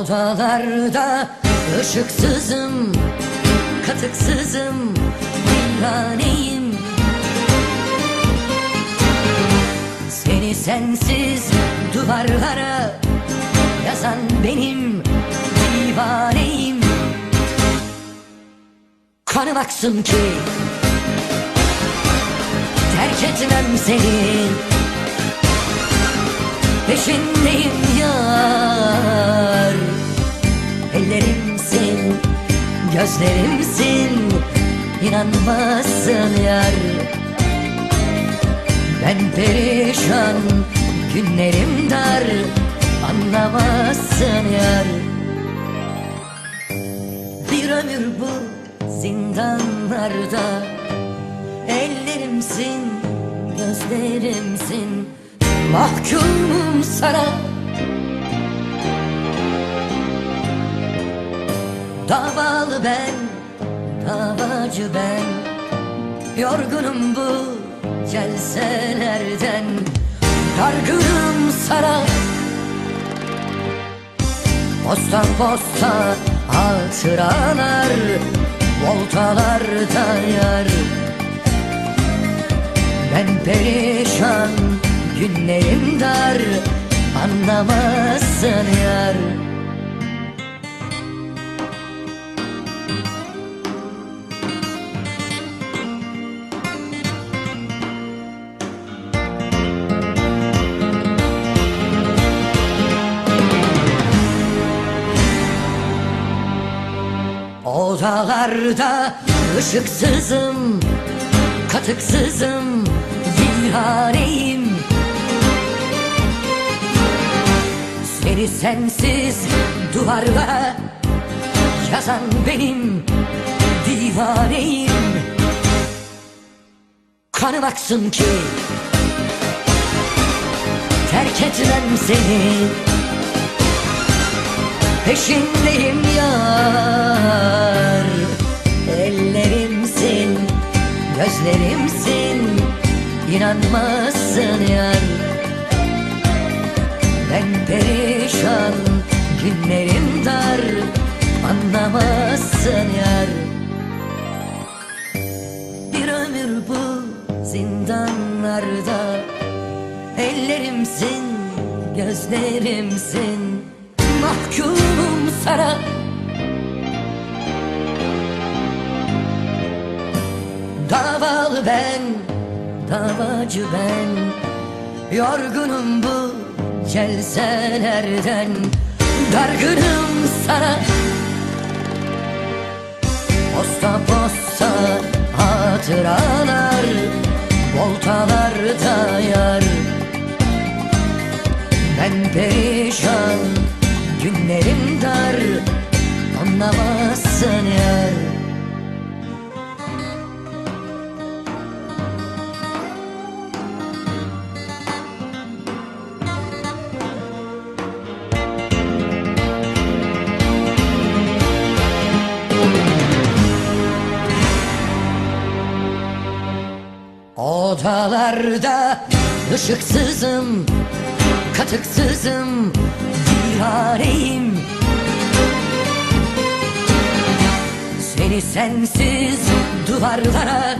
Odalarda ışıksızım Katıksızım Viraneyim Seni sensiz duvarlara Yazan benim divaneyim. Kanım aksın ki Terk etmem seni. Peşindeyim yar gözlerimsin İnanmazsın yar. Ben perişan, günlerim dar Anlamazsın yar. Bir ömür bu zindanlarda Ellerimsin, gözlerimsin. Mahkumum Davalı ben, davacı ben. Yorgunum bu celselerden Dargınım sana. Posta posta hatıralar Voltalarda yar. Ben perişan günlerim dar Anlamazsın yar Odalarda ışıksızım Katıksızım Viraneyim Seni sensiz duvarlara Yazan benim divaneyim. Kanım aksın ki Terk etmem seni. Peşindeyim yar gözlerimsin İnanmazsın yar. Ben perişan, günlerim dar Anlamazsın yar. Bir ömür bu zindanlarda Ellerimsin, gözlerimsin. Mahkumum sana Davalı ben, davacı ben. Yorgunum bu celselerden Dargınım sana. Posta posta hatıralar Voltalarda yar. Ben perişan günlerim dar Anlamazsın yar Odalarda ışıksızım, katıksızım, viraneyim Seni sensiz duvarlara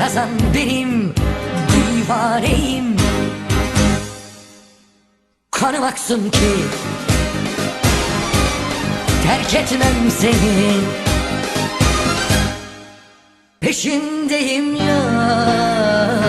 yazan benim divaneyim Kanım aksın ki terk etmem seni peşindeyim ya.